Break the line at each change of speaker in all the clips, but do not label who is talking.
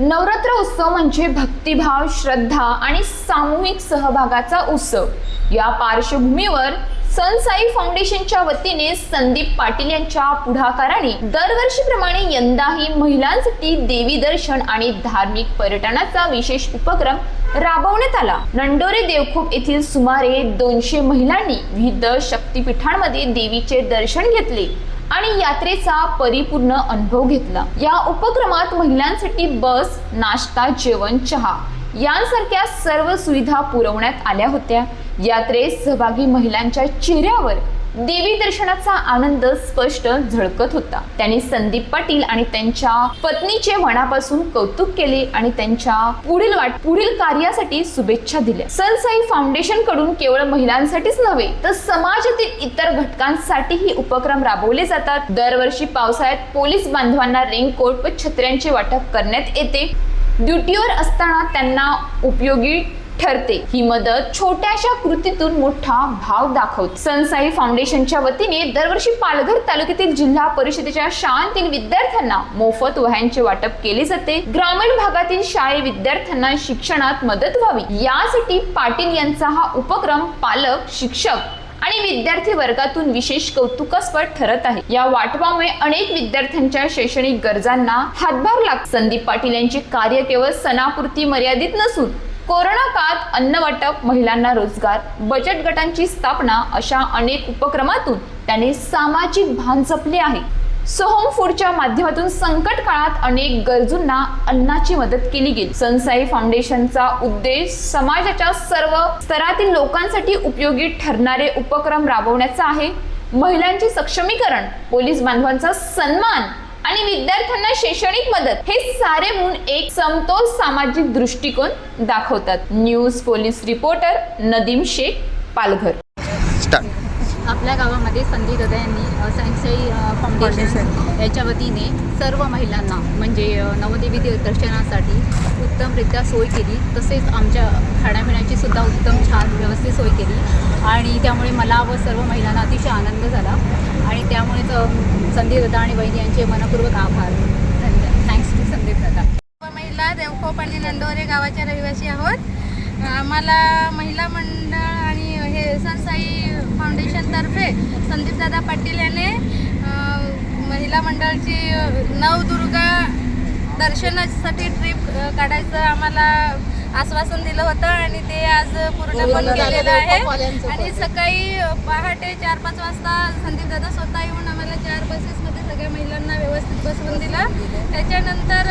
नवरात्र उत्सव म्हणजे भक्तिभाव श्रद्धा आणि सामूहिक सहभागाचा उत्सव. या पार्श्वभूमीवर सनसाई फाउंडेशनच्या वतीने संदीप पाटील यांच्या पुढाकाराने दरवर्षीप्रमाणे यंदाही महिलांसाठी देवी दर्शन आणि धार्मिक पर्यटनाचा विशेष उपक्रम राबवण्यात आला. नंडोरे देवखोप येथील सुमारे दोनशे महिलांनी विविध शक्तिपीठांमध्ये देवीचे दर्शन घेतले. आणि यात्रेचा परिपूर्ण अनुभव घेतला. या उपक्रमात महिलांसाठी बस नाश्ता जेवण चहा यांसारख्या सर्व सुविधा पुरवण्यात आल्या होत्या. यात्रेत सहभागी महिलांच्या चेहऱ्यावर देवी दर्शनाचा आनंद स्पष्ट झळकत होता. त्यांनी संदीप पाटील आणि त्यांच्या पत्नीचे मनापासून कौतुक केले आणि त्यांच्या पुढील वाट पुढील कार्यासाठी शुभेच्छा दिल्या. सनसाई फाउंडेशनकडून केवळ महिलांसाठीच नव्हे तर समाजातील इतर घटकांसाठीही उपक्रम राबवले जातात. दरवर्षी पावसाळ्यात पोलीस बांधवांना रेनकोट व छत्र्यांचे वाटप करण्यात येते. ड्युटीवर असताना त्यांना उपयोगी ठरते. ही मदत छोट्याशा कृतीतून मोठा भाव दाखवते. सनसाई फाउंडेशनच्या वतीने दरवर्षी पालघर तालुक्यातील जिल्हा परिषदेच्या शाळांतील विद्यार्थ्यांना मोफत वह्यांचे वाटप केले जाते. ग्रामीण भागातील शाळे विद्यार्थ्यांना शिक्षणात मदत व्हावी. यासाठी पाटील यांचा हा उपक्रम पालक शिक्षक आणि विद्यार्थी वर्गातून विशेष कौतुकास्पद ठरत आहे. या वाटपामुळे अनेक विद्यार्थ्यांच्या शैक्षणिक गरजांना हातभार लाग संदीप पाटील यांचे कार्य केवळ सणापुरती मर्यादित नसून कोरोना काळात अन्न वाटप महिलांना रोजगार बचत गटांची स्थापना अशा अनेक उपक्रमातून त्यांनी सामाजिक भान जपले आहे. सोहम फूडच्या माध्यमातून संकट काळात अनेक गरजूंना अन्नाची मदत केली गेली. सनसाई फाउंडेशनचा उद्देश समाजाच्या सर्व स्तरातील लोकांसाठी उपयोगी ठरणारे उपक्रम राबवण्याचा आहे. महिलांचे सक्षमीकरण पोलीस बांधवांचा सन्मान आणि विद्यार्थ्यांना शैक्षणिक मदत हे सारे म्हणून एक समतोल सामाजिक दृष्टिकोन दाखवतात. News police reporter Nadeem Shaikh Palghar.
आपल्या गावामध्ये संधी दादा यांनी अ, फाउंडेशन याच्या वतीने सर्व महिलांना म्हणजे नवदेवी दे- दर्शनासाठी उत्तमरित्या सोय केली. तसेच आमच्या खाण्यापिण्याची सुद्धा उत्तम छान व्यवस्थित सोय केली. आणि त्यामुळे मला व सर्व महिलांना अतिशय आनंद झाला. संदीप दादा आणि वहिनी यांचे मनपूर्वक आभार. धन्यवाद थँक्स टू संदीप दादा.
महिला देवखोप आणि नंदोरे गावाच्या रहिवासी आहोत. आम्हाला महिला मंडळ आणि हे सनसाई फाउंडेशनतर्फे संदीपदादा पाटील याने महिला मंडळाची नवदुर्गा दर्शनासाठी ट्रिप काढायचं आम्हाला आश्वासन दिलं होतं आणि ते आज पूर्ण पण केलेलं आहे. आणि सकाळी पहाटे चार पाच वाजता संदीपदादा स्वतः येऊन आम्हाला चार बसेसमध्ये सगळ्या महिलांना व्यवस्थित बसवून दिलं. त्याच्यानंतर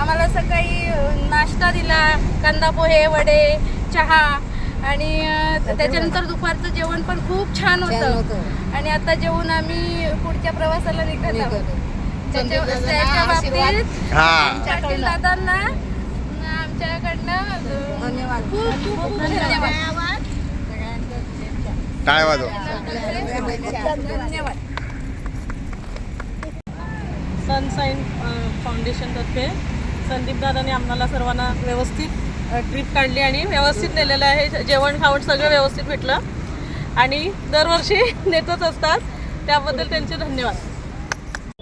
आम्हाला सकाळी नाश्ता दिला कांदा पोहे वडे चहा आणि त्याच्यानंतर दुपारचं जेवण पण खूप छान होतं. आणि आता जेवून आम्ही पुढच्या प्रवासाला निघत आहोत. त्याच्या बाबतीत
हा
दादांना आमच्याकडनं अ, खूप खूप खूप धन्यवाद.
टाळ वाजव
धन्यवाद.
सनसाईन फाउंडेशनतर्फे संदीपदादांनी आम्हाला सर्वांना व्यवस्थित ट्रिप काढली आणि व्यवस्थित नेलेलं आहे. जेवण खावण सगळं व्यवस्थित भेटलं. आणि दरवर्षी नेतच असतात. त्याबद्दल त्यांचे धन्यवाद.